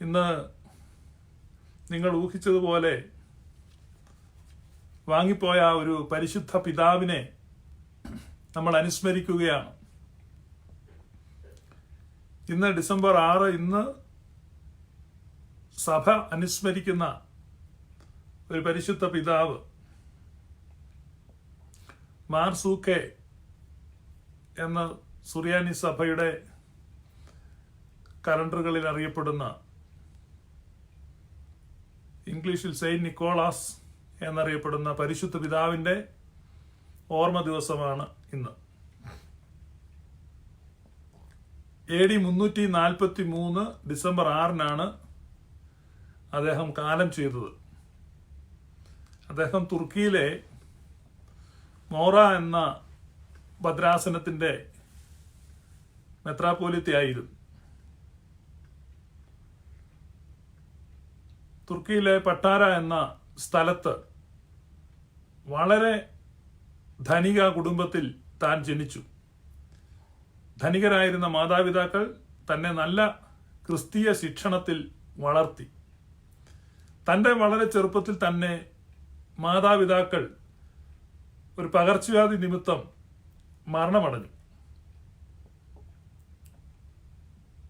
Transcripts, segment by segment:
ഇന്ന് നിങ്ങൾ ഊഹിച്ചതുപോലെ വാങ്ങിപ്പോയ ആ ഒരു പരിശുദ്ധ പിതാവിനെ നമ്മൾ അനുസ്മരിക്കുകയാണ്. ഇന്ന് ഡിസംബർ ആറ് ഇന്ന് സഭ അനുസ്മരിക്കുന്ന ഒരു പരിശുദ്ധ പിതാവ് മാർ സൂക്കെ എന്ന സുറിയാനി സഭയുടെ കലണ്ടറുകളിൽ അറിയപ്പെടുന്ന ഇംഗ്ലീഷിൽ സെയിന്റ് നിക്കോളാസ് എന്നറിയപ്പെടുന്ന പരിശുദ്ധ പിതാവിന്റെ ഓർമ്മ ദിവസമാണ് ഇന്ന്. എ ഡി മുന്നൂറ്റി നാൽപ്പത്തി മൂന്ന് ഡിസംബർ ആറിനാണ് അദ്ദേഹം കാലം ചെയ്തത്. അദ്ദേഹം തുർക്കിയിലെ മോറ എന്ന ഭദ്രാസനത്തിന്റെ മെത്രാപ്പോലിത്തയായിരുന്നു. തുർക്കിയിലെ പട്ടാര എന്ന സ്ഥലത്ത് വളരെ ധനിക കുടുംബത്തിൽ താൻ ജനിച്ചു. ധനികരായിരുന്ന മാതാപിതാക്കൾ തന്നെ നല്ല ക്രിസ്തീയ ശിക്ഷണത്തിൽ വളർത്തി. തന്റെ വളരെ ചെറുപ്പത്തിൽ തന്നെ മാതാപിതാക്കൾ ഒരു പകർച്ചവ്യാധി നിമിത്തം മരണമടഞ്ഞു.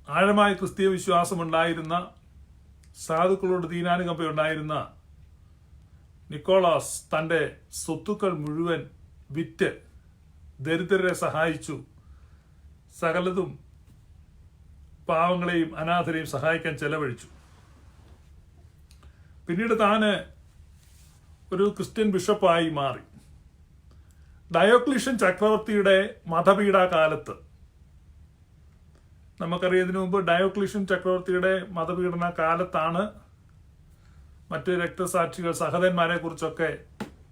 ആഴമായ ക്രിസ്തീയ വിശ്വാസമുണ്ടായിരുന്ന സാധുക്കളോട് ദീനാനുകമ്പയുണ്ടായിരുന്ന നിക്കോളാസ് തന്റെ സ്വത്തുക്കൾ മുഴുവൻ വിറ്റ് ദരിദ്രരെ സഹായിച്ചു. സകലതും പാവങ്ങളെയും അനാഥരെയും സഹായിക്കാൻ ചെലവഴിച്ചു. പിന്നീട് താന് ഒരു ക്രിസ്ത്യൻ ബിഷപ്പായി മാറി. ഡയോക്ലിഷ്യൻ ചക്രവർത്തിയുടെ മതപീഡ കാലത്ത് ഇതിനു മുമ്പ് ഡയോക്ലീഷ്യൻ ചക്രവർത്തിയുടെ മതപീഡന കാലത്താണ് മറ്റ് രക്തസാക്ഷികൾ സഹതന്മാരെ കുറിച്ചൊക്കെ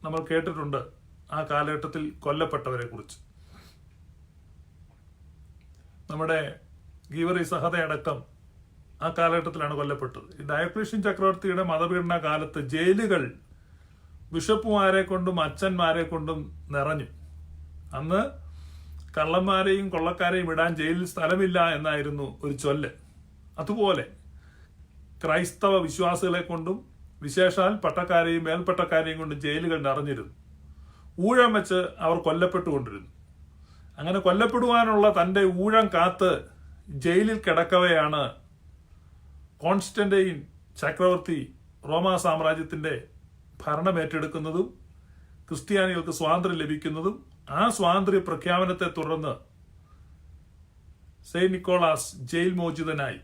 നമ്മൾ കേട്ടിട്ടുണ്ട്. ആ കാലഘട്ടത്തിൽ കൊല്ലപ്പെട്ടവരെ കുറിച്ച്. നമ്മുടെ ഗീവറി സഹതയടക്കം ആ കാലഘട്ടത്തിലാണ് കൊല്ലപ്പെട്ടത്. ഈ ഡയോക്ലീഷ്യൻ ചക്രവർത്തിയുടെ മതപീഡന കാലത്ത് ജയിലുകൾ ബിഷപ്പുമാരെ കൊണ്ടും അച്ഛന്മാരെ കൊണ്ടും നിറഞ്ഞു. അന്ന് കള്ളന്മാരെയും കൊള്ളക്കാരെയും ഇടാൻ ജയിലിൽ സ്ഥലമില്ല എന്നായിരുന്നു ഒരു ചൊല്ല്. അതുപോലെ ക്രൈസ്തവ വിശ്വാസികളെ കൊണ്ടും വിശേഷാൽ പട്ടക്കാരെയും മേൽപ്പട്ടക്കാരെയും കൊണ്ട് ജയിലുകൾ നിറഞ്ഞിരുന്നു. ഊഴം വെച്ച് അവർ കൊല്ലപ്പെട്ടുകൊണ്ടിരുന്നു. അങ്ങനെ കൊല്ലപ്പെടുവാനുള്ള തന്റെ ഊഴം കാത്ത് ജയിലിൽ കിടക്കവെയാണ് കോൺസ്റ്റന്റൈൻ ചക്രവർത്തി റോമാ സാമ്രാജ്യത്തിന്റെ ഭരണം ഏറ്റെടുക്കുന്നതും ക്രിസ്ത്യാനികൾക്ക് സ്വാതന്ത്ര്യം ലഭിക്കുന്നതും ആ സ്വാതന്ത്ര്യ പ്രഖ്യാപനത്തെ തുടർന്ന് സെയിന്റ് നിക്കോളാസ് ജയിൽ മോചിതനായി.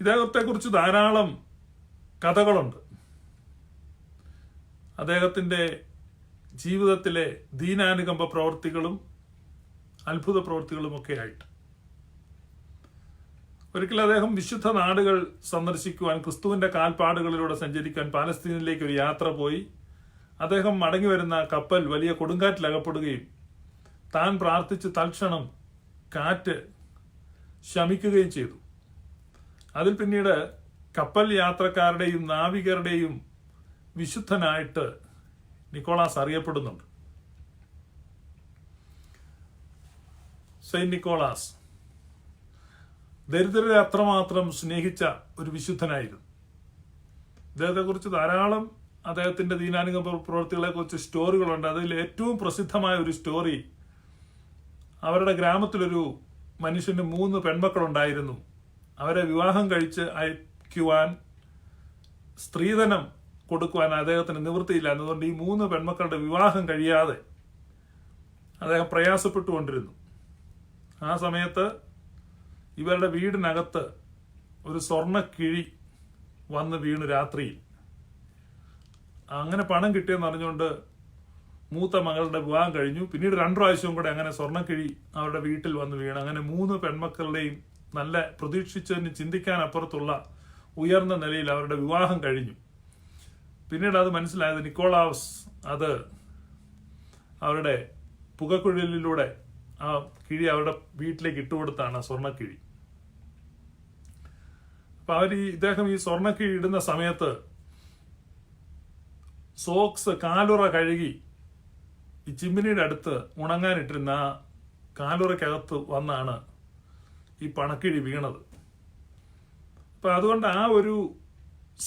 ഇദ്ദേഹത്തെക്കുറിച്ച് ധാരാളം കഥകളുണ്ട്. അദ്ദേഹത്തിന്റെ ജീവിതത്തിലെ ദീനാനുകമ്പ പ്രവൃത്തികളും അത്ഭുത പ്രവൃത്തികളും ഒക്കെ ആയിട്ട്. ഒരിക്കൽ അദ്ദേഹം വിശുദ്ധ നാടുകൾ സന്ദർശിക്കുവാൻ ക്രിസ്തുവിന്റെ കാൽപ്പാടുകളിലൂടെ സഞ്ചരിക്കാൻ പാലസ്തീനിലേക്ക് ഒരു യാത്ര പോയി. അദ്ദേഹം മടങ്ങി വരുന്ന കപ്പൽ വലിയ കൊടുങ്കാറ്റിൽ അകപ്പെടുകയും താൻ പ്രാർത്ഥിച്ച് തൽക്ഷണം കാറ്റ് ശമിക്കുകയും ചെയ്തു. അതിൽ പിന്നീട് കപ്പൽ യാത്രക്കാരുടെയും നാവികരുടെയും വിശുദ്ധനായിട്ട് നിക്കോളാസ് അറിയപ്പെടുന്നുണ്ട്. സെയിന്റ് നിക്കോളാസ് ദരിദ്രരെ അത്രമാത്രം സ്നേഹിച്ച ഒരു വിശുദ്ധനായിരുന്നു. ഇദ്ദേഹത്തെക്കുറിച്ച് ധാരാളം അദ്ദേഹത്തിന്റെ ദീനാനുഗ പ്രവൃത്തികളെ കുറിച്ച് സ്റ്റോറികളുണ്ട്. അതിൽ ഏറ്റവും പ്രസിദ്ധമായ ഒരു സ്റ്റോറി അവരുടെ ഗ്രാമത്തിലൊരു മനുഷ്യന് മൂന്ന് പെൺമക്കളുണ്ടായിരുന്നു. അവരെ വിവാഹം കഴിച്ച് അയക്കുവാൻ സ്ത്രീധനം കൊടുക്കുവാൻ അദ്ദേഹത്തിന് നിവൃത്തിയില്ല അതുകൊണ്ട് ഈ മൂന്ന് പെൺമക്കളുടെ വിവാഹം കഴിയാതെ അദ്ദേഹം പ്രയാസപ്പെട്ടുകൊണ്ടിരുന്നു. ആ സമയത്ത് ഇവരുടെ വീടിനകത്ത് ഒരു സ്വർണക്കിഴി വന്ന് വീണു രാത്രിയിൽ. അങ്ങനെ പണം കിട്ടിയെന്ന് അറിഞ്ഞുകൊണ്ട് മൂത്ത മകളുടെ വിവാഹം കഴിഞ്ഞു. പിന്നീട് രണ്ടു പ്രാവശ്യവും കൂടെ അങ്ങനെ സ്വർണക്കിഴി അവരുടെ വീട്ടിൽ വന്ന് വീണ്. അങ്ങനെ മൂന്ന് പെൺമക്കളുടെയും നല്ല പ്രതീക്ഷിച്ചതിന് ചിന്തിക്കാൻ അപ്പുറത്തുള്ള ഉയർന്ന നിലയിൽ അവരുടെ വിവാഹം കഴിഞ്ഞു. പിന്നീട് അത് മനസ്സിലായത് നിക്കോളാവസ് അത് അവരുടെ പുകക്കുഴലിലൂടെ ആ കിഴി അവരുടെ വീട്ടിലേക്ക് ഇട്ടുകൊടുത്താണ് സ്വർണക്കിഴി. അപ്പൊ അവർ ഈ ഇദ്ദേഹം ഈ സ്വർണക്കിഴി ഇടുന്ന സമയത്ത് സോക്സ് കാലുറ കഴുകി ഈ ചിമ്മിനിയുടെ അടുത്ത് ഉണങ്ങാനിട്ടിരുന്ന കാലുറയ്ക്കകത്ത് വന്നാണ് ഈ പണക്കിഴി വീണത്. അപ്പൊ അതുകൊണ്ട് ആ ഒരു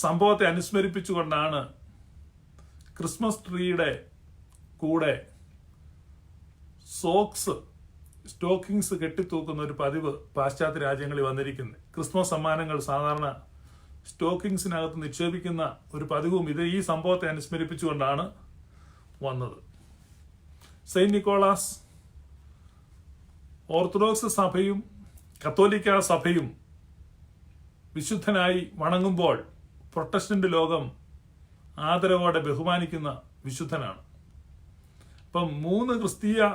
സംഭവത്തെ അനുസ്മരിപ്പിച്ചുകൊണ്ടാണ് ക്രിസ്മസ് ട്രീയുടെ കൂടെ സോക്സ് സ്റ്റോക്കിങ്സ് കെട്ടിത്തൂക്കുന്ന ഒരു പതിവ് പാശ്ചാത്യ രാജ്യങ്ങളിൽ വന്നിരിക്കുന്നത്. ക്രിസ്മസ് സമ്മാനങ്ങൾ സാധാരണ സ്റ്റോക്കിങ്സിനകത്ത് നിക്ഷേപിക്കുന്ന ഒരു പതിവും ഇത് ഈ സംഭവത്തെ അനുസ്മരിപ്പിച്ചുകൊണ്ടാണ് വന്നത്. സെയിന്റ് നിക്കോളാസ് ഓർത്തഡോക്സ് സഭയും കത്തോലിക്ക സഭയും വിശുദ്ധനായി വണങ്ങുമ്പോൾ പ്രൊട്ടസ്റ്റന്റ് ലോകം ആദരവോടെ ബഹുമാനിക്കുന്ന വിശുദ്ധനാണ്. അപ്പം മൂന്ന് ക്രിസ്തീയ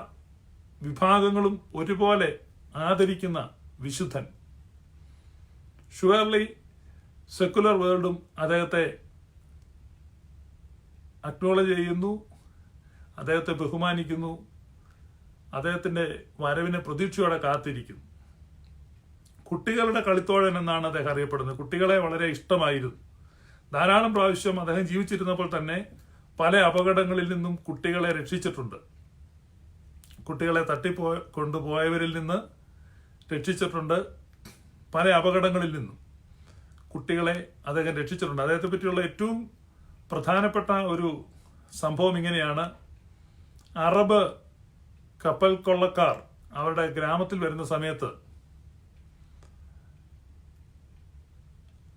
വിഭാഗങ്ങളും ഒരുപോലെ ആദരിക്കുന്ന വിശുദ്ധൻ. ഷുവർലി സെക്കുലർ വേൾഡും അദ്ദേഹത്തെ അക്നോളജ് ചെയ്യുന്നു അദ്ദേഹത്തെ ബഹുമാനിക്കുന്നു അദ്ദേഹത്തിന്റെ വരവിനെ പ്രതീക്ഷയോടെ കാത്തിരിക്കുന്നു. കുട്ടികളുടെ കളിത്തോഴൻ എന്നാണ് അദ്ദേഹം അറിയപ്പെടുന്നത്. കുട്ടികളെ വളരെ ഇഷ്ടമായിരുന്നു. ധാരാളം പ്രാവശ്യം അദ്ദേഹം ജീവിച്ചിരുന്നപ്പോൾ തന്നെ പല അപകടങ്ങളിൽ നിന്നും കുട്ടികളെ രക്ഷിച്ചിട്ടുണ്ട്. കുട്ടികളെ തട്ടിപ്പോ കൊണ്ടുപോയവരിൽ നിന്ന് രക്ഷിച്ചിട്ടുണ്ട് പല അപകടങ്ങളിൽ നിന്നും. കുട്ടികളെ അദ്ദേഹം രക്ഷിച്ചിട്ടുണ്ട്. അദ്ദേഹത്തെ പറ്റിയുള്ള ഏറ്റവും പ്രധാനപ്പെട്ട ഒരു സംഭവം ഇങ്ങനെയാണ്. അറബ് കപ്പൽ കൊള്ളക്കാർ അവരുടെ ഗ്രാമത്തിൽ വരുന്ന സമയത്ത്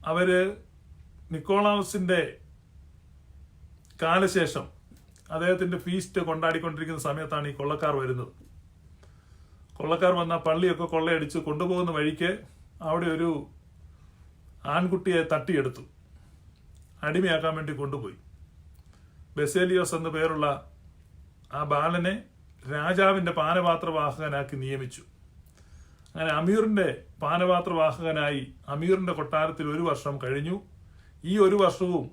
അവർ നിക്കോളാവസിന്റെ കാലശേഷം അദ്ദേഹത്തിന്റെ ഫീസ്റ്റ് കൊണ്ടാടിക്കൊണ്ടിരിക്കുന്ന സമയത്താണ് ഈ കൊള്ളക്കാർ വരുന്നത്. കൊള്ളക്കാർ വന്ന പള്ളിയൊക്കെ കൊള്ളയടിച്ച് കൊണ്ടുപോകുന്ന വഴിക്ക് അവിടെ ഒരു ആൺകുട്ടിയെ തട്ടിയെടുത്തു. അടിമയാക്കാൻ വേണ്ടി കൊണ്ടുപോയി. ബെസേലിയോസ് എന്ന പേരുള്ള ആ ബാലനെ രാജാവിന്റെ പാനപാത്രവാഹകനാക്കി നിയമിച്ചു. അങ്ങനെ അമീറിന്റെ പാനപാത്രവാഹകനായി അമീറിന്റെ കൊട്ടാരത്തിൽ ഒരു വർഷം കഴിഞ്ഞു. ഈ ഒരു വർഷവും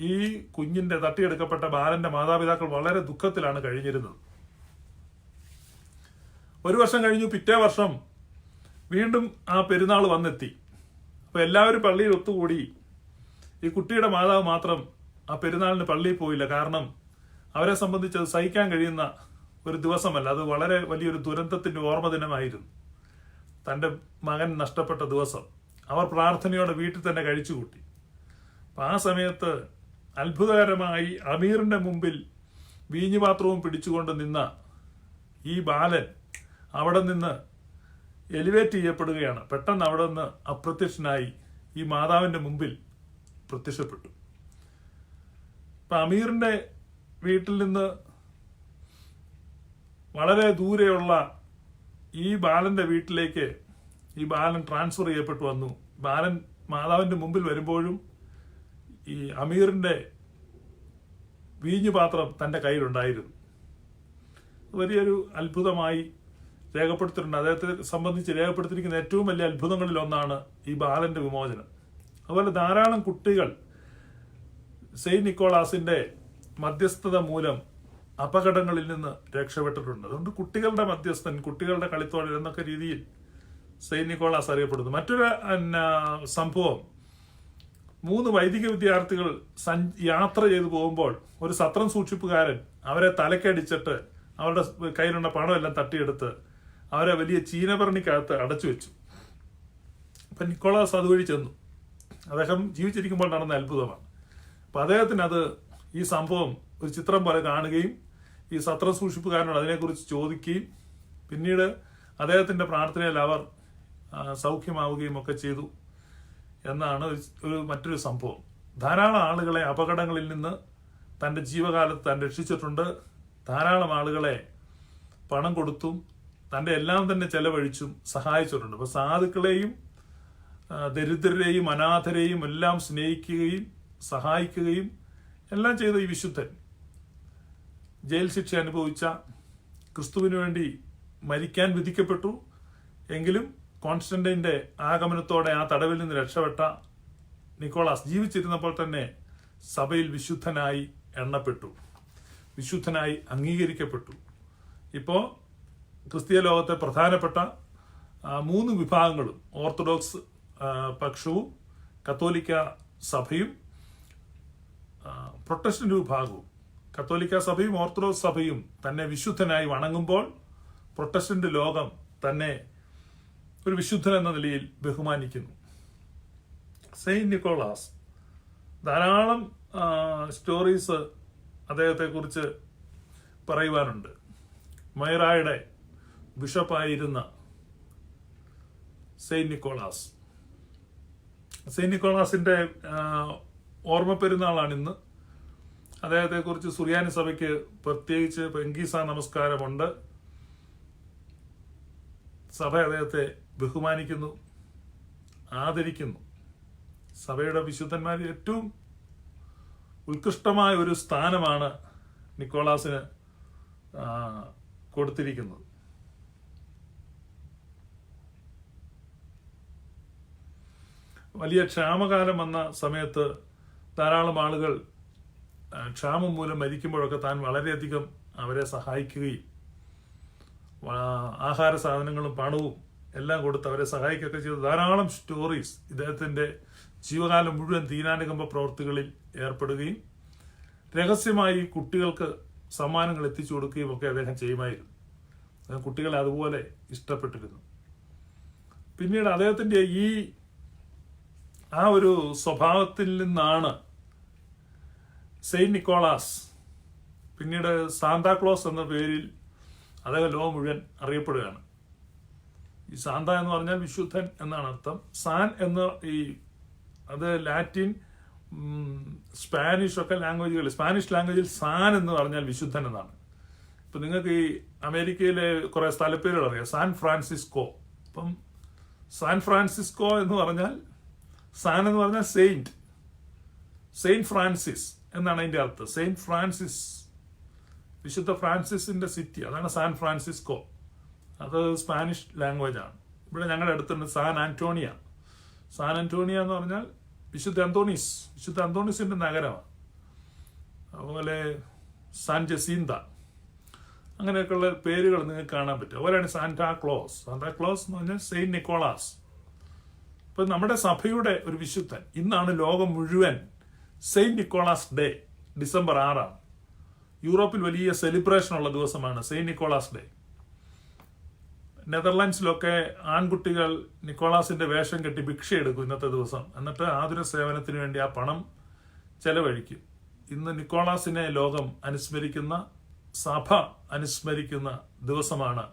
ഈ കുഞ്ഞിന്റെ തട്ടിയെടുക്കപ്പെട്ട ബാലന്റെ മാതാപിതാക്കൾ വളരെ ദുഃഖത്തിലാണ് കഴിഞ്ഞിരുന്നത്. ഒരു വർഷം കഴിഞ്ഞു പിറ്റേ വർഷം വീണ്ടും ആ പെരുന്നാൾ വന്നെത്തി. അപ്പൊ എല്ലാവരും പള്ളിയിൽ ഒത്തുകൂടി. ഈ കുട്ടിയുടെ മാതാവ് മാത്രം ആ പെരുന്നാളിന് പള്ളിയിൽ പോയില്ല. കാരണം അവരെ സംബന്ധിച്ച് അത് സഹിക്കാൻ കഴിയുന്ന ഒരു ദിവസമല്ല. അത് വളരെ വലിയൊരു ദുരന്തത്തിന്റെ ഓർമ്മ ദിനമായിരുന്നു. തന്റെ മകൻ നഷ്ടപ്പെട്ട ദിവസം. അവർ പ്രാർത്ഥനയോടെ വീട്ടിൽ തന്നെ കഴിച്ചുകൂട്ടി അപ്പൊ ആ സമയത്ത് അത്ഭുതകരമായി അമീറിന്റെ മുമ്പിൽ വീഞ്ഞുപാത്രവും പിടിച്ചുകൊണ്ട് നിന്ന ഈ ബാലൻ അവിടെ നിന്ന് എലിവേറ്റ് ചെയ്യപ്പെടുകയാണ്. പെട്ടെന്ന് അവിടെ നിന്ന് അപ്രത്യക്ഷനായി ഈ മാതാവിന്റെ മുമ്പിൽ പ്രത്യക്ഷപ്പെട്ടു. ഇപ്പം അമീറിന്റെ വീട്ടിൽ നിന്ന് വളരെ ദൂരെയുള്ള ഈ ബാലന്റെ വീട്ടിലേക്ക് ഈ ബാലൻ ട്രാൻസ്ഫർ ചെയ്യപ്പെട്ടു വന്നു. ബാലൻ മാതാവിന്റെ മുമ്പിൽ വരുമ്പോഴും ഈ അമീറിന്റെ വീഞ്ഞുപാത്രം തന്റെ കയ്യിലുണ്ടായിരുന്നു. വലിയൊരു അത്ഭുതമായി രേഖപ്പെടുത്തിയിട്ടുണ്ട്. അദ്ദേഹത്തെ സംബന്ധിച്ച് രേഖപ്പെടുത്തിയിരിക്കുന്ന ഏറ്റവും വലിയ അത്ഭുതങ്ങളിൽ ഒന്നാണ് ഈ ബാലന്റെ വിമോചനം. അതുപോലെ ധാരാളം കുട്ടികൾ സെയിന്റ് നിക്കോളാസിന്റെ മധ്യസ്ഥത മൂലം അപകടങ്ങളിൽ നിന്ന് രക്ഷപ്പെട്ടിട്ടുണ്ട്. അതുകൊണ്ട് കുട്ടികളുടെ മധ്യസ്ഥൻ കുട്ടികളുടെ കളിത്തോഴൽ എന്നൊക്കെ രീതിയിൽ സെയിന്റ് നിക്കോളാസ് അറിയപ്പെടുന്നു. മറ്റൊരു സംഭവം. മൂന്ന് വൈദിക വിദ്യാർത്ഥികൾ യാത്ര ചെയ്തു പോകുമ്പോൾ ഒരു സത്രം സൂക്ഷിപ്പുകാരൻ അവരെ തലക്കടിച്ചിട്ട് അവരുടെ കയ്യിലുള്ള പണമെല്ലാം തട്ടിയെടുത്ത് അവരെ വലിയ ചീനപറണിക്കകത്ത് അടച്ചു വെച്ചു. അപ്പം നിക്കോളാസ് അതുവഴി ചെന്നു. അദ്ദേഹം ജീവിച്ചിരിക്കുമ്പോൾ നടന്ന അത്ഭുതമാണ്. അപ്പം അദ്ദേഹത്തിന് അത് ഈ സംഭവം ഒരു ചിത്രം പോലെ കാണുകയും ഈ സത്ര സൂക്ഷിപ്പുകാരനോട് അതിനെക്കുറിച്ച് ചോദിക്കുകയും പിന്നീട് അദ്ദേഹത്തിന്റെ പ്രാർത്ഥനയിൽ അവർ സൗഖ്യമാവുകയും ഒക്കെ ചെയ്തു എന്നാണ് ഒരു മറ്റൊരു സംഭവം. ധാരാളം ആളുകളെ അപകടങ്ങളിൽ നിന്ന് തന്റെ ജീവകാലത്ത് താൻ രക്ഷിച്ചിട്ടുണ്ട്. ധാരാളം ആളുകളെ പണം കൊടുത്തും തന്റെ എല്ലാം തന്നെ ചെലവഴിച്ചും സഹായിച്ചിട്ടുണ്ട്. അപ്പോൾ സാധുക്കളെയും ദരിദ്രരെയും അനാഥരെയും എല്ലാം സ്നേഹിക്കുകയും സഹായിക്കുകയും എല്ലാം ചെയ്ത ഈ വിശുദ്ധൻ ജയിൽ ശിക്ഷ അനുഭവിച്ച ക്രിസ്തുവിന് വേണ്ടി മരിക്കാൻ വിധിക്കപ്പെട്ടു. എങ്കിലും കോൺസ്റ്റന്റൈന്റെ ആഗമനത്തോടെ ആ തടവിൽ നിന്ന് രക്ഷപ്പെട്ട നിക്കോളാസ് ജീവിച്ചിരുന്നപ്പോൾ തന്നെ സഭയിൽ വിശുദ്ധനായി എണ്ണപ്പെട്ടു. വിശുദ്ധനായി അംഗീകരിക്കപ്പെട്ടു. ഇപ്പോ ക്രിസ്തീയ ലോകത്തെ പ്രധാനപ്പെട്ട മൂന്ന് വിഭാഗങ്ങളും ഓർത്തഡോക്സ് പക്ഷവും കത്തോലിക്ക സഭയും പ്രൊട്ടസ്റ്റന്റ് വിഭാഗവും. കത്തോലിക്ക സഭയും ഓർത്തഡോക്സ് സഭയും തന്നെ വിശുദ്ധനായി വണങ്ങുമ്പോൾ പ്രൊട്ടസ്റ്റന്റ് ലോകം തന്നെ ഒരു വിശുദ്ധൻ എന്ന നിലയിൽ ബഹുമാനിക്കുന്നു. Saint Nicholas. ധാരാളം സ്റ്റോറീസ് അദ്ദേഹത്തെക്കുറിച്ച് പറയുവാനുണ്ട്. മൈറായുടെ ബിഷപ്പായിരുന്ന സെയിന്റ് നിക്കോളാസ്. സെയിന്റ് നിക്കോളാസിന്റെ ഓർമ്മ പെരുന്നാളാണ് ഇന്ന്. അദ്ദേഹത്തെക്കുറിച്ച് സുറിയാനി സഭയ്ക്ക് പ്രത്യേകിച്ച് പെങ്കീസ നമസ്കാരമുണ്ട്. സഭ അദ്ദേഹത്തെ ബഹുമാനിക്കുന്നു ആദരിക്കുന്നു. സഭയുടെ വിശുദ്ധന്മാരിൽ ഏറ്റവും ഉത്കൃഷ്ടമായ ഒരു സ്ഥാനമാണ് നിക്കോളാസിന് കൊടുത്തിരിക്കുന്നത്. വലിയ ക്ഷാമകാലം വന്ന സമയത്ത് ധാരാളം ആളുകൾ ക്ഷാമം മൂലം മരിക്കുമ്പോഴൊക്കെ താൻ വളരെയധികം അവരെ സഹായിക്കുകയും ആഹാര സാധനങ്ങളും പണവും എല്ലാം കൊടുത്ത് അവരെ സഹായിക്കുകയൊക്കെ ചെയ്ത്. ധാരാളം സ്റ്റോറീസ് ഇദ്ദേഹത്തിന്റെ ജീവകാലം മുഴുവൻ ദീനാനുകമ്പ പ്രവർത്തികളിൽ ഏർപ്പെടുകയും രഹസ്യമായി കുട്ടികൾക്ക് സമ്മാനങ്ങൾ എത്തിച്ചു കൊടുക്കുകയും ഒക്കെ അദ്ദേഹം ചെയ്യുമായിരുന്നു. കുട്ടികളെ അതുപോലെ ഇഷ്ടപ്പെട്ടിരുന്നു. പിന്നീട് അദ്ദേഹത്തിന്റെ ഈ ആ ഒരു സ്വഭാവത്തിൽ നിന്നാണ് സെയിന്റ് നിക്കോളാസ് പിന്നീട് സാന്താക്ലോസ് എന്ന പേരിൽ അദ്ദേഹം ലോകം മുഴുവൻ അറിയപ്പെടുകയാണ്. ഈ സാന്ത എന്ന് പറഞ്ഞാൽ വിശുദ്ധൻ എന്നാണ് അർത്ഥം. സാൻ എന്ന് ഈ അത് ലാറ്റിൻ സ്പാനിഷ് ഒക്കെ ലാംഗ്വേജുകൾ. സ്പാനിഷ് ലാംഗ്വേജിൽ സാൻ എന്ന് പറഞ്ഞാൽ വിശുദ്ധൻ എന്നാണ്. ഇപ്പം നിങ്ങൾക്ക് ഈ അമേരിക്കയിലെ കുറേ സ്ഥലപ്പേരുകൾ അറിയാം. San Francisco. അപ്പം സാൻ ഫ്രാൻസിസ്കോ എന്ന് പറഞ്ഞാൽ സാൻ എന്ന് പറഞ്ഞാൽ സെയിന്റ്. സെയിന്റ് ഫ്രാൻസിസ് എന്നാണ് അതിന്റെ അർത്ഥം. സെയിന്റ് ഫ്രാൻസിസ് വിശുദ്ധ ഫ്രാൻസിസിന്റെ സിറ്റി. അതാണ് സാൻ ഫ്രാൻസിസ്കോ. അത് സ്പാനിഷ് ലാംഗ്വേജ് ആണ്. ഇവിടെ ഞങ്ങളുടെ അടുത്തുണ്ട് സാൻ ആന്റോണിയ. സാൻ ആന്റോണിയ എന്ന് പറഞ്ഞാൽ വിശുദ്ധ അന്തോണീസ്. വിശുദ്ധ അന്തോണീസിന്റെ നഗരമാണ്. അതുപോലെ സാൻ ജസീന്ത. അങ്ങനെയൊക്കെയുള്ള പേരുകൾ നിങ്ങൾക്ക് കാണാൻ പറ്റും. അതുപോലെയാണ് സാന്റാ ക്ലോസ്. സാന്റാ ക്ലോസ് എന്ന് പറഞ്ഞാൽ സെയിന്റ് നിക്കോളാസ്. ഇപ്പൊ നമ്മുടെ സഭയുടെ ഒരു വിശുദ്ധൻ. ഇന്നാണ് ലോകം മുഴുവൻ സെയിന്റ് നിക്കോളാസ് ഡേ ഡിസംബർ ആറാണ്. യൂറോപ്പിൽ വലിയ സെലിബ്രേഷൻ ഉള്ള ദിവസമാണ് സെയിന്റ് നിക്കോളാസ് ഡേ. നെതർലാൻഡ്സിലൊക്കെ ആൺകുട്ടികൾ നിക്കോളാസിന്റെ വേഷം കെട്ടി ഭിക്ഷ എടുക്കും ഇന്നത്തെ ദിവസം. എന്നിട്ട് ആതുര സേവനത്തിന് വേണ്ടി ആ പണം ചെലവഴിക്കും. ഇന്ന് നിക്കോളാസിനെ ലോകം അനുസ്മരിക്കുന്ന സഭ അനുസ്മരിക്കുന്ന ദിവസമാണ്.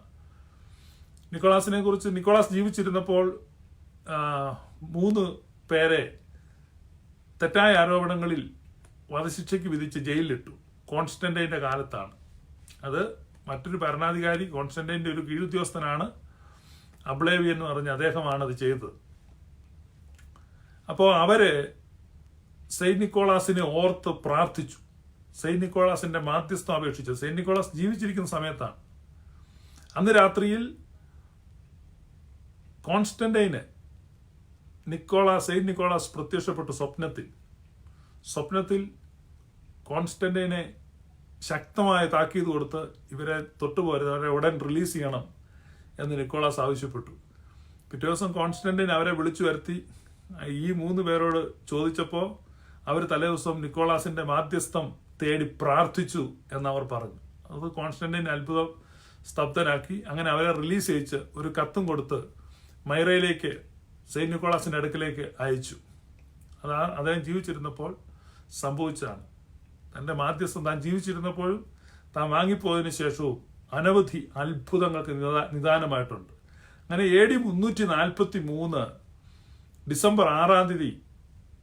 നിക്കോളാസിനെ കുറിച്ച് നിക്കോളാസ് ജീവിച്ചിരുന്നപ്പോൾ മൂന്ന് പേരെ തെറ്റായ ആരോപണങ്ങളിൽ വധശിക്ഷയ്ക്ക് വിധിച്ച് ജയിലിലിട്ടു. കോൺസ്റ്റന്റൈന്റെ കാലത്താണ്. അത് മറ്റൊരു ഭരണാധികാരി കോൺസ്റ്റന്റൈന്റെ ഒരു കീഴുദ്യോഗസ്ഥനാണ് അബ്ലേവി എന്ന് പറഞ്ഞ അദ്ദേഹമാണ് അത് ചെയ്തത്. അപ്പോൾ അവർ സെയിന്റ് നിക്കോളാസിനെ ഓർത്ത് പ്രാർത്ഥിച്ചു. സെയിന്റ് നിക്കോളാസിന്റെ മാധ്യസ്ഥം അപേക്ഷിച്ചു. സെയിന്റ് നിക്കോളാസ് ജീവിച്ചിരിക്കുന്ന സമയത്താണ്. അന്ന് രാത്രിയിൽ കോൺസ്റ്റന്റൈന് നിക്കോളാസ് സെയിന്റ് നിക്കോളാസ് പ്രത്യക്ഷപ്പെട്ടു സ്വപ്നത്തിൽ. സ്വപ്നത്തിൽ കോൺസ്റ്റന്റൈനെ ശക്തമായ താക്കീത് കൊടുത്ത് ഇവരെ തൊട്ടുപോരുത് അവരെ ഉടൻ റിലീസ് ചെയ്യണം എന്ന് നിക്കോളാസ് ആവശ്യപ്പെട്ടു. പിറ്റേ ദിവസം കോൺസ്റ്റന്റൈൻ അവരെ വിളിച്ചു വരുത്തി. ഈ മൂന്ന് പേരോട് ചോദിച്ചപ്പോൾ അവർ തലേ ദിവസം നിക്കോളാസിന്റെ മാധ്യസ്ഥം തേടി പ്രാർത്ഥിച്ചു എന്ന് അവർ പറഞ്ഞു. അത് കോൺസ്റ്റന്റൈൻ അത്ഭുതം സ്തബ്ധനാക്കി. അങ്ങനെ അവരെ റിലീസ് ചെയ്യിച്ച് ഒരു കത്തും കൊടുത്ത് മൈറയിലേക്ക് സെയിന്റ് നിക്കോളാസിന്റെ അടുക്കിലേക്ക് അയച്ചു. അതാ അദ്ദേഹം ജീവിച്ചിരുന്നപ്പോൾ സംഭവിച്ചതാണ്. തന്റെ മാധ്യസ്ഥം താൻ ജീവിച്ചിരുന്നപ്പോഴും താൻ വാങ്ങിപ്പോയതിനു ശേഷവും അനവധി അത്ഭുതങ്ങൾക്ക് നിദാ- നിദാനമായിട്ടുണ്ട്. അങ്ങനെ എ ഡി മുന്നൂറ്റി നാൽപ്പത്തി മൂന്ന് ഡിസംബർ ആറാം തീയതി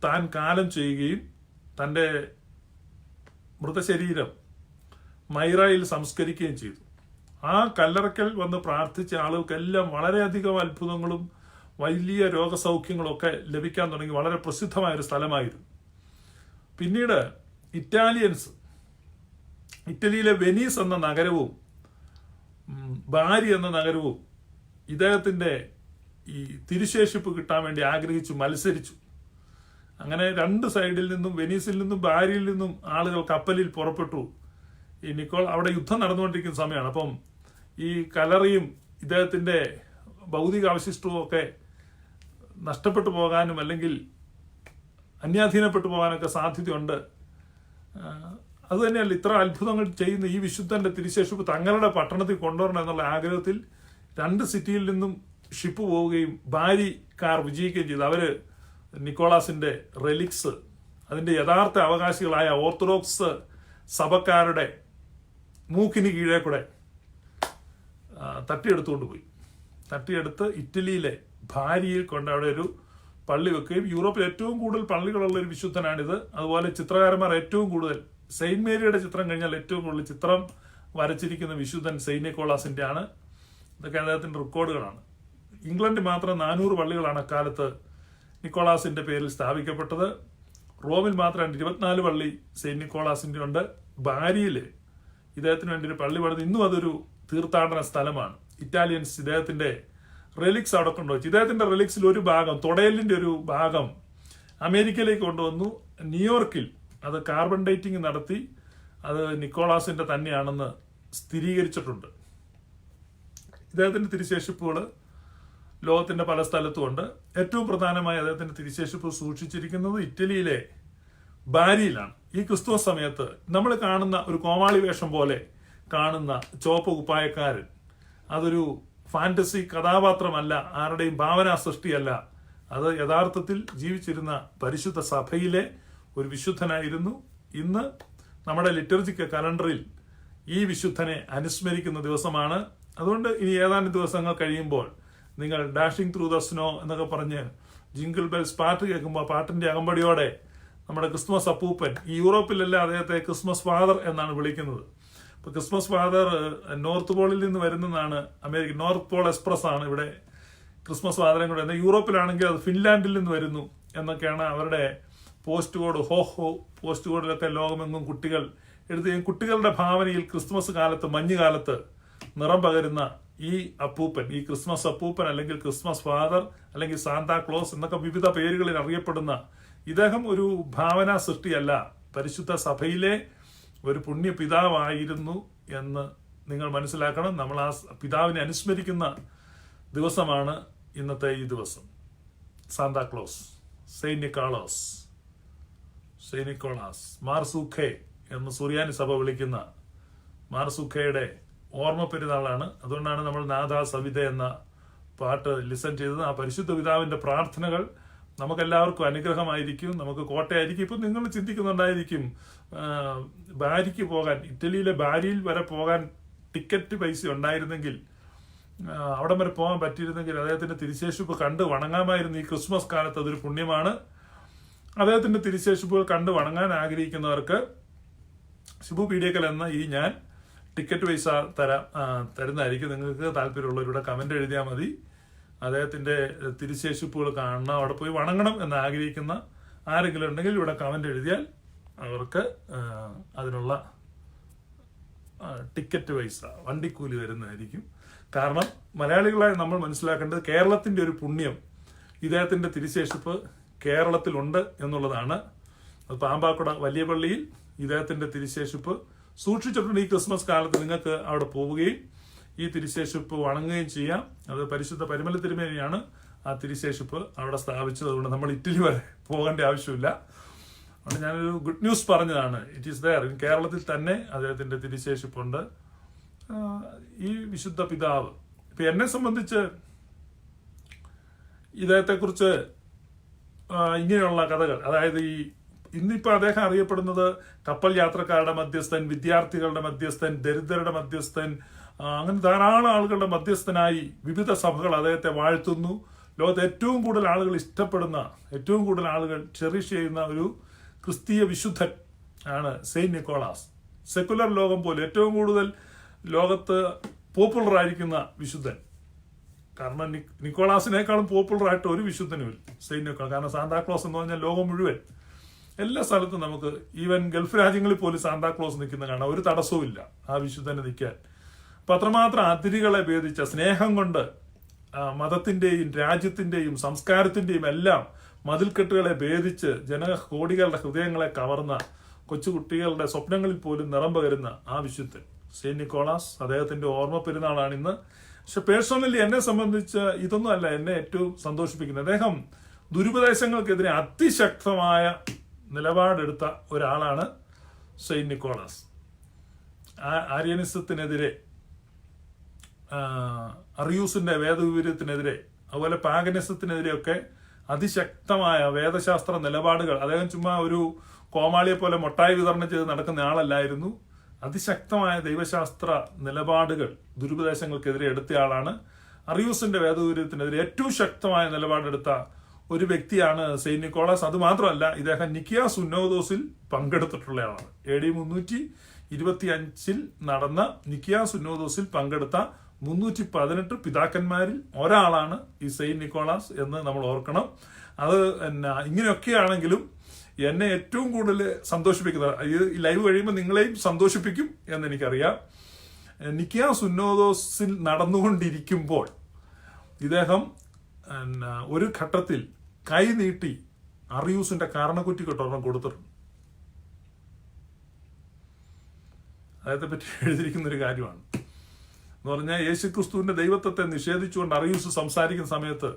താൻ കാലം ചെയ്യുകയും തന്റെ മൃതശരീരം മൈറയിൽ സംസ്കരിക്കുകയും ചെയ്തു. ആ കല്ലറക്കൽ വന്ന് പ്രാർത്ഥിച്ച ആളുകൾക്കെല്ലാം വളരെയധികം അത്ഭുതങ്ങളും വലിയ രോഗസൗഖ്യങ്ങളൊക്കെ ലഭിക്കാൻ തുടങ്ങി വളരെ പ്രസിദ്ധമായ ഒരു സ്ഥലമായിരുന്നു. പിന്നീട് ഇറ്റാലിയൻസ് ഇറ്റലിയിലെ വെനീസ് എന്ന നഗരവും ബാരി എന്ന നഗരവും ഇദ്ദേഹത്തിന്റെ ഈ തിരുശേഷിപ്പ് കിട്ടാൻ വേണ്ടി ആഗ്രഹിച്ചു മത്സരിച്ചു. അങ്ങനെ രണ്ട് സൈഡിൽ നിന്നും വെനീസിൽ നിന്നും ബാരിയിൽ നിന്നും ആളുകൾ കപ്പലിൽ പുറപ്പെട്ടു. ഈ നിക്കോൾ അവിടെ യുദ്ധം നടന്നുകൊണ്ടിരിക്കുന്ന സമയമാണ്. അപ്പം ഈ കലറിയും ഇദ്ദേഹത്തിന്റെ ഭൗതിക അവശിഷ്ടവും ഒക്കെ നഷ്ടപ്പെട്ടു പോകാനും അല്ലെങ്കിൽ അന്യാധീനപ്പെട്ടു പോകാനൊക്കെ സാധ്യതയുണ്ട്. അതുതന്നെയല്ല അത് തന്നെയല്ല ഇത്ര അത്ഭുതങ്ങൾ ചെയ്യുന്ന ഈ വിശുദ്ധന്റെ തിരിശേഷിപ്പ് തങ്ങളുടെ പട്ടണത്തിൽ കൊണ്ടുവരണം എന്നുള്ള ആഗ്രഹത്തിൽ രണ്ട് സിറ്റിയിൽ നിന്നും ഷിപ്പ് പോവുകയും ഭാര്യ കാർ വിജയിക്കുകയും ചെയ്തു. അവർ നിക്കോളാസിന്റെ റെലിക്സ് അതിന്റെ യഥാർത്ഥ അവകാശികളായ ഓർത്തഡോക്സ് സഭക്കാരുടെ മൂക്കിന് കീഴേ കൂടെ തട്ടിയെടുത്തുകൊണ്ട് പോയി. തട്ടിയെടുത്ത് ഇറ്റലിയിലെ ഭാര്യയിൽ കൊണ്ട് അവിടെ ഒരു പള്ളി വെക്കുകയും യൂറോപ്പിൽ ഏറ്റവും കൂടുതൽ പള്ളികളുള്ള ഒരു വിശുദ്ധനാണിത്. അതുപോലെ ചിത്രകാരന്മാർ ഏറ്റവും കൂടുതൽ സെയിന്റ് മേരിയുടെ ചിത്രം കഴിഞ്ഞാൽ ഏറ്റവും കൂടുതൽ ചിത്രം വരച്ചിരിക്കുന്ന വിശുദ്ധൻ സെയിന്റ് നിക്കോളാസിന്റെ ആണ് ഇതൊക്കെ അദ്ദേഹത്തിന്റെ റെക്കോർഡുകളാണ്. ഇംഗ്ലണ്ടിൽ മാത്രം നാനൂറ് പള്ളികളാണ് അക്കാലത്ത് നിക്കോളാസിന്റെ പേരിൽ സ്ഥാപിക്കപ്പെട്ടത്. റോമിൽ മാത്രം ഇരുപത്തിനാല് പള്ളി സെയിന്റ് നിക്കോളാസിന്റെ ഉണ്ട്. ഭാര്യയിൽ ഇദ്ദേഹത്തിന് വേണ്ടി ഒരു പള്ളി പണിത്. ഇന്നും അതൊരു തീർത്ഥാടന സ്ഥലമാണ്. ഇറ്റാലിയൻസ് ഇദ്ദേഹത്തിന്റെ റെലിക്സ് അവിടെ കൊണ്ടുവച്ചു ഇദ്ദേഹത്തിന്റെ റെലിക്സിൽ ഒരു ഭാഗം തൊടയലിന്റെ ഒരു ഭാഗം അമേരിക്കയിലേക്ക് കൊണ്ടുവന്നു. ന്യൂയോർക്കിൽ അത് കാർബൺ ഡേറ്റിംഗ് നടത്തി. അത് നിക്കോളാസിന്റെ തന്നെയാണെന്ന് സ്ഥിരീകരിച്ചിട്ടുണ്ട്. ഇദ്ദേഹത്തിന്റെ തിരിശേഷിപ്പുകൾ ലോകത്തിന്റെ പല സ്ഥലത്തുമുണ്ട്. ഏറ്റവും പ്രധാനമായി അദ്ദേഹത്തിന്റെ തിരിശേഷിപ്പ് സൂക്ഷിച്ചിരിക്കുന്നത് ഇറ്റലിയിലെ ബാരിയിലാണ്. ഈ ക്രിസ്തുവ സമയത്ത് നമ്മൾ കാണുന്ന ഒരു കോമാളി വേഷം പോലെ കാണുന്ന ചോപ്പ് കുപ്പായക്കാരൻ. അതൊരു ഫാന്റസി കഥാപാത്രമല്ല ആരുടെയും ഭാവനാ സൃഷ്ടിയല്ല അത് യഥാർത്ഥത്തിൽ ജീവിച്ചിരുന്ന പരിശുദ്ധ സഭയിലെ ഒരു വിശുദ്ധനായിരുന്നു. ഇന്ന് നമ്മുടെ ലിറ്റർജിക്ക് കലണ്ടറിൽ ഈ വിശുദ്ധനെ അനുസ്മരിക്കുന്ന ദിവസമാണ്. അതുകൊണ്ട് ഇനി ഏതാനും ദിവസങ്ങൾ കഴിയുമ്പോൾ നിങ്ങൾ ഡാഷിംഗ് ത്രൂ ദ സ്നോ എന്നൊക്കെ പറഞ്ഞ് ജിങ്കിൾ ബെൽസ് പാട്ട് കേൾക്കുമ്പോൾ പാട്ടിന്റെ അകമ്പടിയോടെ നമ്മുടെ ക്രിസ്മസ് അപ്പൂപ്പൻ ഈ യൂറോപ്പിലല്ല അദ്ദേഹത്തെ ക്രിസ്മസ് ഫാദർ എന്നാണ് വിളിക്കുന്നത്. ഇപ്പൊ ക്രിസ്മസ് ഫാദർ നോർത്ത് പോളിൽ നിന്ന് വരുന്നതാണ് അമേരിക്ക. നോർത്ത് പോൾ എക്സ്പ്രസ് ആണ് ഇവിടെ ക്രിസ്മസ് ഫാദറും കൂടെ എന്നാൽ യൂറോപ്പിലാണെങ്കിൽ അത് ഫിൻലാൻഡിൽ നിന്ന് വരുന്നു എന്നൊക്കെയാണ് അവരുടെ പോസ്റ്റ് കോഡ് ഹോ ഹോ പോസ്റ്റ് കോഡിലൊക്കെ ലോകമെങ്ങും കുട്ടികൾ എഴുതുകയും കുട്ടികളുടെ ഭാവനയിൽ ക്രിസ്മസ് കാലത്ത് മഞ്ഞുകാലത്ത് നിറം പകരുന്ന ഈ അപ്പൂപ്പൻ ഈ ക്രിസ്മസ് അപ്പൂപ്പൻ അല്ലെങ്കിൽ ക്രിസ്മസ് ഫാദർ അല്ലെങ്കിൽ സാന്താ ക്ലോസ് എന്നൊക്കെ വിവിധ പേരുകളിൽ അറിയപ്പെടുന്ന ഇദ്ദേഹം ഒരു ഭാവനാ സൃഷ്ടിയല്ല. പരിശുദ്ധ സഭയിലെ ഒരു പുണ്യ പിതാവായിരുന്നു എന്ന് നിങ്ങൾ മനസ്സിലാക്കണം. നമ്മൾ ആ പിതാവിനെ അനുസ്മരിക്കുന്ന ദിവസമാണ് ഇന്നത്തെ ഈ ദിവസം. Santa Claus saint Nicholas saint Nicholas മാർസൂഖെ എന്ന് സുറിയാനി സഭ വിളിക്കുന്ന മാർസുഖയുടെ ഓർമ്മ പെരുന്നാളാണ്. അതുകൊണ്ടാണ് നമ്മൾ നാദാ സവിത എന്ന പാട്ട് ലിസൺ ചെയ്തത്. ആ പരിശുദ്ധ പിതാവിന്റെ പ്രാർത്ഥനകൾ നമുക്കെല്ലാവർക്കും അനുഗ്രഹമായിരിക്കും. നമുക്ക് കോട്ടയായിരിക്കും. ഇപ്പം നിങ്ങൾ ചിന്തിക്കുന്നുണ്ടായിരിക്കും ബാരിക്ക് പോകാൻ ഇറ്റലിയിലെ ബാരിയിൽ വരെ പോകാൻ ടിക്കറ്റ് പൈസ ഉണ്ടായിരുന്നെങ്കിൽ അവിടം വരെ പോകാൻ പറ്റിയിരുന്നെങ്കിൽ അദ്ദേഹത്തിന്റെ തിരിശേഷിപ്പ് കണ്ട് വണങ്ങാമായിരുന്നു. ഈ ക്രിസ്മസ് കാലത്ത് അതൊരു പുണ്യമാണ്. അദ്ദേഹത്തിന്റെ തിരിശേഷിപ്പുകൾ കണ്ട് വണങ്ങാൻ ആഗ്രഹിക്കുന്നവർക്ക് ശുഭ പീഡിയക്കൽ എന്ന ഈ ഞാൻ ടിക്കറ്റ് പൈസ തരാം തരുന്നതായിരിക്കും. നിങ്ങൾക്ക് താല്പര്യമുള്ളവരുടെ കമന്റ് എഴുതിയാൽ മതി. അദ്ദേഹത്തിന്റെ തിരിശേഷിപ്പുകൾ കാണണം അവിടെ പോയി വണങ്ങണം എന്ന് ആഗ്രഹിക്കുന്ന ആരെങ്കിലും ഉണ്ടെങ്കിൽ ഇവിടെ കമന്റ് എഴുതിയാൽ അവർക്ക് അതിനുള്ള ടിക്കറ്റ് പൈസ വണ്ടിക്കൂലി വരുന്നതായിരിക്കും. കാരണം മലയാളികളായി നമ്മൾ മനസ്സിലാക്കേണ്ടത് കേരളത്തിന്റെ ഒരു പുണ്യം ഇദ്ദേഹത്തിന്റെ തിരിശേഷിപ്പ് കേരളത്തിലുണ്ട് എന്നുള്ളതാണ്. പാമ്പാക്കുട വലിയ പള്ളിയിൽ ഇദ്ദേഹത്തിന്റെ തിരുശേഷിപ്പ് സൂക്ഷിച്ചിട്ടുണ്ട് ഈ ക്രിസ്മസ് കാലത്ത് നിങ്ങൾക്ക് അവിടെ പോവുകയും ഈ തിരിശേഷിപ്പ് വണങ്ങുകയും ചെയ്യാം. അത് പരിശുദ്ധ പരിമല തിരുമേനിയാണ് ആ തിരിശേഷിപ്പ് അവിടെ സ്ഥാപിച്ചത്. അതുകൊണ്ട് നമ്മൾ ഇറ്റലി വരെ പോകേണ്ട ആവശ്യമില്ല. അതുകൊണ്ട് ഞാനൊരു ഗുഡ് ന്യൂസ് പറഞ്ഞതാണ്. ഇറ്റ് ഈസ് ദയർ കേരളത്തിൽ തന്നെ അദ്ദേഹത്തിന്റെ തിരിശേഷിപ്പുണ്ട്. ഈ വിശുദ്ധ പിതാവ്. ഇപ്പൊ എന്നെ സംബന്ധിച്ച് ഇദ്ദേഹത്തെക്കുറിച്ച് ഇങ്ങനെയുള്ള കഥകൾ. അതായത് ഈ ഇന്നിപ്പോൾ അദ്ദേഹം അറിയപ്പെടുന്നത് കപ്പൽ യാത്രക്കാരുടെ മധ്യസ്ഥൻ വിദ്യാർത്ഥികളുടെ മധ്യസ്ഥൻ ദരിദ്രരുടെ മധ്യസ്ഥൻ അങ്ങനെ ധാരാളം ആളുകളുടെ മധ്യസ്ഥനായി വിവിധ സഭകൾ അദ്ദേഹത്തെ വാഴ്ത്തുന്നു. ലോകത്ത് ഏറ്റവും കൂടുതൽ ആളുകൾ ഇഷ്ടപ്പെടുന്ന ഏറ്റവും കൂടുതൽ ആളുകൾ ചെറിഷ് ചെയ്യുന്ന ഒരു ക്രിസ്തീയ വിശുദ്ധൻ ആണ് സെയിന്റ് നിക്കോളാസ്. സെക്കുലർ ലോകം പോലെ ഏറ്റവും കൂടുതൽ ലോകത്ത് പോപ്പുലർ ആയിരിക്കുന്ന വിശുദ്ധൻ. കാരണം നിക്കോളാസിനേക്കാളും പോപ്പുലർ ആയിട്ട് ഒരു വിശുദ്ധനും ഇല്ല. Saint Nicholas. കാരണം സാന്താക്ലോസ് എന്ന് പറഞ്ഞാൽ ലോകം മുഴുവൻ. എല്ലാ സ്ഥലത്തും നമുക്ക് ഈവൻ ഗൾഫ് രാജ്യങ്ങളിൽ പോലും സാന്താക്ലോസ് നിൽക്കുന്ന കാണാം. ഒരു തടസ്സവും ആ വിശുദ്ധനെ നിൽക്കാൻ. അപ്പൊ അത്രമാത്രം അതിരുകളെ ഭേദിച്ച സ്നേഹം കൊണ്ട് മതത്തിന്റെയും രാജ്യത്തിന്റെയും സംസ്കാരത്തിന്റെയും എല്ലാം മതിൽക്കെട്ടുകളെ ഭേദിച്ച് ജനകോടികളുടെ ഹൃദയങ്ങളെ കവർന്ന കൊച്ചുകുട്ടികളുടെ സ്വപ്നങ്ങളിൽ പോലും നിറം പകരുന്ന ആ വിശുദ്ധൻ. സെയിന്റ് നിക്കോളാസ് അദ്ദേഹത്തിന്റെ ഓർമ്മ പെരുന്നാളാണ് ഇന്ന്. പക്ഷെ പേഴ്സണലി എന്നെ സംബന്ധിച്ച് ഇതൊന്നും അല്ല എന്നെ ഏറ്റവും സന്തോഷിപ്പിക്കുന്നത്. അദ്ദേഹം ദുരുപദേശങ്ങൾക്കെതിരെ അതിശക്തമായ നിലപാടെടുത്ത ഒരാളാണ് സെയിന്റ് നിക്കോളാസ്. ആര്യനിസത്തിനെതിരെ അറിയൂസിന്റെ വേദവിപര്യത്തിനെതിരെ അതുപോലെ പാഗനിസത്തിനെതിരെയൊക്കെ അതിശക്തമായ വേദശാസ്ത്ര നിലപാടുകൾ അദ്ദേഹം ചുമ്മാ ഒരു കോമാളിയെ പോലെ മൊട്ടായി വിതരണം ചെയ്ത് നടക്കുന്ന ആളല്ലായിരുന്നു. അതിശക്തമായ ദൈവശാസ്ത്ര നിലപാടുകൾ ദുരുപദേശങ്ങൾക്കെതിരെ എടുത്തയാളാണ് അറിയൂസിന്റെ വേദവിപര്യത്തിനെതിരെ ഏറ്റവും ശക്തമായ നിലപാടെടുത്ത ഒരു വ്യക്തിയാണ് സെയിന്റ് നിക്കോളാസ്. അത് മാത്രമല്ല ഇദ്ദേഹം നിക്കിയ സുന്നോദോസിൽ പങ്കെടുത്തിട്ടുള്ളയാളാണ് എ ഡി മുന്നൂറ്റി ഇരുപത്തി അഞ്ചിൽ നടന്ന നിക്കിയ സുന്നോദോസിൽ പങ്കെടുത്ത മുന്നൂറ്റി പതിനെട്ട് പിതാക്കന്മാരിൽ ഒരാളാണ് ഈ സെയിന്റ് നിക്കോളാസ് എന്ന് നമ്മൾ ഓർക്കണം. അത് എന്നാ ഇങ്ങനെയൊക്കെയാണെങ്കിലും എന്നെ ഏറ്റവും കൂടുതൽ സന്തോഷിപ്പിക്കുന്നത് ഈ ലൈവ് കഴിയുമ്പോൾ നിങ്ങളെയും സന്തോഷിപ്പിക്കും എന്ന് എനിക്കറിയാം നിക്കിയ സുന്നോദോസിൽ നടന്നുകൊണ്ടിരിക്കുമ്പോൾ ഇദ്ദേഹം ഒരു ഘട്ടത്തിൽ കൈ നീട്ടി അറിയൂസിന്റെ കാരണക്കുറ്റി കെട്ടൊരെണ്ണം കൊടുത്തിട്ടുണ്ട്. അദ്ദേഹത്തെ പറ്റി എഴുതിയിരിക്കുന്ന ഒരു കാര്യമാണ്. എന്ന് പറഞ്ഞാൽ യേശുക്രിസ്തുവിന്റെ ദൈവത്വത്തെ നിഷേധിച്ചുകൊണ്ട് അറിയൂസ് സംസാരിക്കുന്ന സമയത്ത്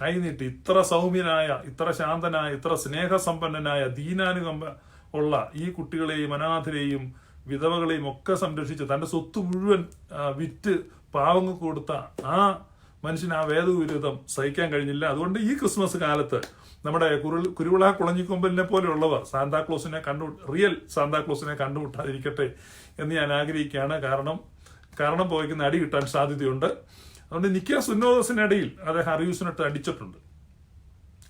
കൈനീട്ടി ഇത്ര സൗമ്യനായ ഇത്ര ശാന്തനായ ഇത്ര സ്നേഹസമ്പന്നനായ ദീനാനുകമ്പ ഉള്ള ഈ കുട്ടികളെയും അനാഥരെയും വിധവകളെയും ഒക്കെ സംരക്ഷിച്ച് തന്റെ സ്വത്ത് മുഴുവൻ വിറ്റ് പാവങ്ങൾക്ക് കൊടുത്ത ആ മനുഷ്യന് ആ വേദവിരുദ്ധം സഹിക്കാൻ കഴിഞ്ഞില്ല. അതുകൊണ്ട് ഈ ക്രിസ്മസ് കാലത്ത് നമ്മുടെ കുരു കുരുവിള കുളഞ്ഞിക്കൊമ്പലിനെ പോലെയുള്ളവർ സാന്താക്ലോസിനെ കണ്ടു റിയൽ സാന്താക്ലോസിനെ കണ്ടുമുട്ടാതിരിക്കട്ടെ എന്ന് ഞാൻ ആഗ്രഹിക്കുകയാണ്. കാരണം കാരണം പോയിക്കുന്ന അടി കിട്ടാൻ സാധ്യതയുണ്ട്. അതുകൊണ്ട് നിക്കിയ സുന്നോദസിനിടയിൽ അദ്ദേഹം അറിയൂസിനൊട്ട് അടിച്ചിട്ടുണ്ട്.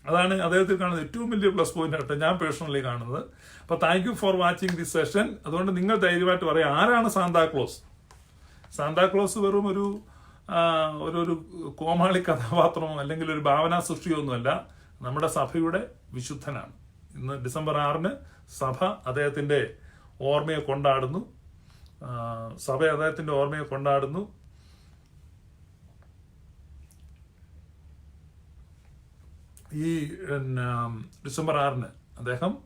അതാണ് അദ്ദേഹത്തിൽ കാണുന്ന ഏറ്റവും വലിയ പ്ലസ് പോയിന്റ് ആയിട്ട് ഞാൻ പേഴ്സണലി കാണുന്നത്. അപ്പൊ thank you for watching this session അതുകൊണ്ട് നിങ്ങൾ ധൈര്യമായിട്ട് പറയാം ആരാണ് സാന്താക്ലോസ് സാന്താക്ലോസ് വെറും ഒരു ഒരു കോമാളി കഥാപാത്രമോ അല്ലെങ്കിൽ ഒരു ഭാവനാ സൃഷ്ടിയോ ഒന്നുമല്ല നമ്മുടെ സഭയുടെ വിശുദ്ധനാണ്. ഇന്ന് ഡിസംബർ ആറിന് സഭ അദ്ദേഹത്തിന്റെ ഓർമ്മയെ കൊണ്ടാടുന്നു. സഭ അദ്ദേഹത്തിന്റെ ഓർമ്മയെ കൊണ്ടാടുന്നു. ഈ ഡിസംബർ ആറിന് അദ്ദേഹം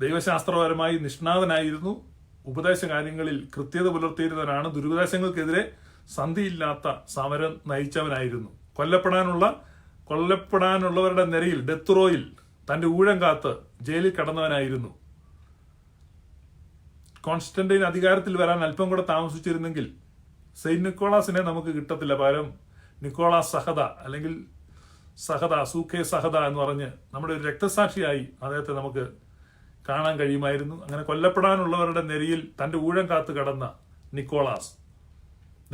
ദൈവശാസ്ത്രപരമായി നിഷ്ണാതനായിരുന്നു. ഉപദേശ കാര്യങ്ങളിൽ കൃത്യത പുലർത്തിയിരുന്നവനാണ്. ദുരുപദേശങ്ങൾക്കെതിരെ സന്ധിയില്ലാത്ത സമരം നയിച്ചവനായിരുന്നു. കൊല്ലപ്പെടാനുള്ള കൊല്ലപ്പെടാനുള്ളവരുടെ നിരയിൽ ഡെത്ത് റോയിൽ തന്റെ ഊഴം കാത്ത് ജയിലിൽ കടന്നവനായിരുന്നു. കോൺസ്റ്റന്റൈൻ അധികാരത്തിൽ വരാൻ അല്പം കൂടെ താമസിച്ചിരുന്നെങ്കിൽ സെയിന്റ് നിക്കോളാസിനെ നമുക്ക് കിട്ടത്തില്ല. പകരം നിക്കോളാസ് സഹദ അല്ലെങ്കിൽ സഹദ സൂഖെ സഹദ എന്ന് പറഞ്ഞ് നമ്മുടെ ഒരു രക്തസാക്ഷിയായി അദ്ദേഹത്തെ നമുക്ക് കാണാൻ കഴിയുമായിരുന്നു. അങ്ങനെ കൊല്ലപ്പെടാനുള്ളവരുടെ നെരിയിൽ തന്റെ ഊഴം കാത്തു കടന്ന നിക്കോളാസ്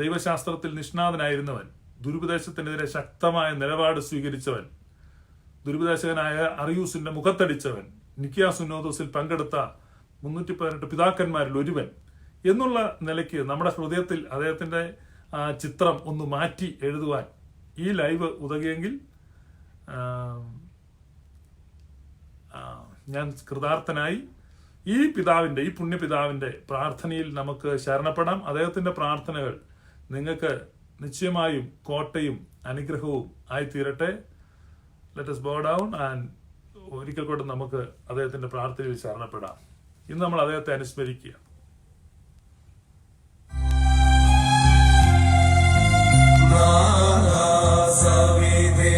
ദൈവശാസ്ത്രത്തിൽ നിഷ്ണാതനായിരുന്നവൻ ദുരുപദേശത്തിനെതിരെ ശക്തമായ നിലപാട് സ്വീകരിച്ചവൻ ദുരുപദേശകനായ അറിയൂസിന്റെ മുഖത്തടിച്ചവൻ നിക്കിയ സുന്നോദോസിൽ പങ്കെടുത്ത മുന്നൂറ്റി പതിനെട്ട് പിതാക്കന്മാരിൽ ഒരുവൻ എന്നുള്ള നിലയ്ക്ക് നമ്മുടെ ഹൃദയത്തിൽ അദ്ദേഹത്തിന്റെ ചിത്രം ഒന്ന് മാറ്റി എഴുതുവാൻ ഈ ലൈവ് ഉതകിയെങ്കിൽ ഞാൻ കൃതാർത്ഥനായി ഈ പിതാവിന്റെ ഈ പുണ്യപിതാവിന്റെ പ്രാർത്ഥനയിൽ നമുക്ക് ശരണപ്പെടാം. അദ്ദേഹത്തിന്റെ പ്രാർത്ഥനകൾ നിങ്ങൾക്ക് നിശ്ചയമായും കോട്ടയും അനുഗ്രഹവും ആയിത്തീരട്ടെ. Let us bow down and ഒരിക്കൽ കൂടെ നമുക്ക് അദ്ദേഹത്തിന്റെ പ്രാർത്ഥനയിൽ ശരണപ്പെടാം. ഇന്ന് നമ്മൾ അദ്ദേഹത്തെ അനുസ്മരിക്കുക സവിധേ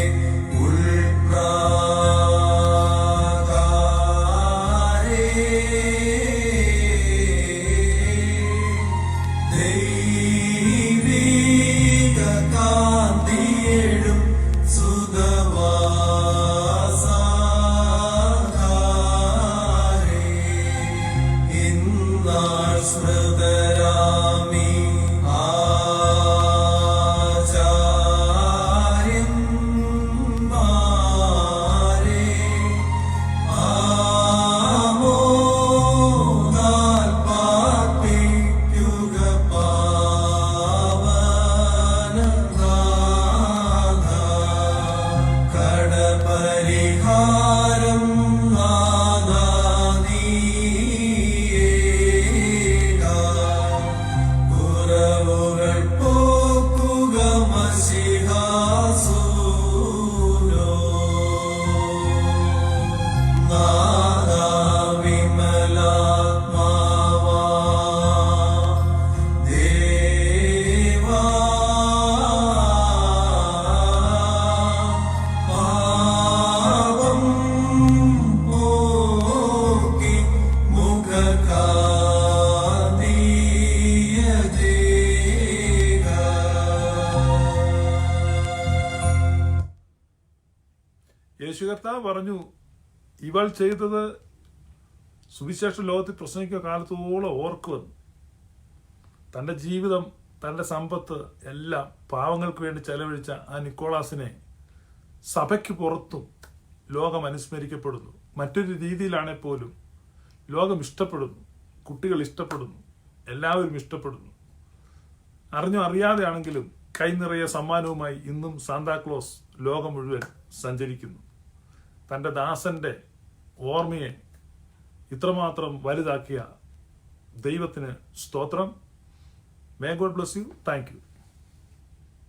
യേശു കർത്താവ് പറഞ്ഞു ഇവൾ ചെയ്തത് സുവിശേഷ ലോകത്തിൽ പ്രസംഗിക്കുന്ന കാലത്തോളം ഓർക്കുമെന്ന്. തന്റെ ജീവിതം തന്റെ സമ്പത്ത് എല്ലാം പാവങ്ങൾക്ക് വേണ്ടി ചെലവഴിച്ച ആ നിക്കോളാസിനെ സഭയ്ക്ക് പുറത്തും ലോകം അനുസ്മരിക്കപ്പെടുന്നു. മറ്റൊരു രീതിയിലാണെങ്കിൽ പോലും ലോകം ഇഷ്ടപ്പെടുന്നു. കുട്ടികൾ ഇഷ്ടപ്പെടുന്നു. എല്ലാവരും ഇഷ്ടപ്പെടുന്നു. അറിഞ്ഞോ അറിയാതെയാണെങ്കിലും കൈ നിറയെ സമ്മാനവുമായി ഇന്നും സാന്താക്ലോസ് ലോകം മുഴുവൻ സഞ്ചരിക്കുന്നു. തന്റെ ദാസന്റെ ഓർമ്മയെ ഇത്രമാത്രം വലുതാക്കിയ ദൈവത്തിന് സ്തോത്രം. May God bless you thank you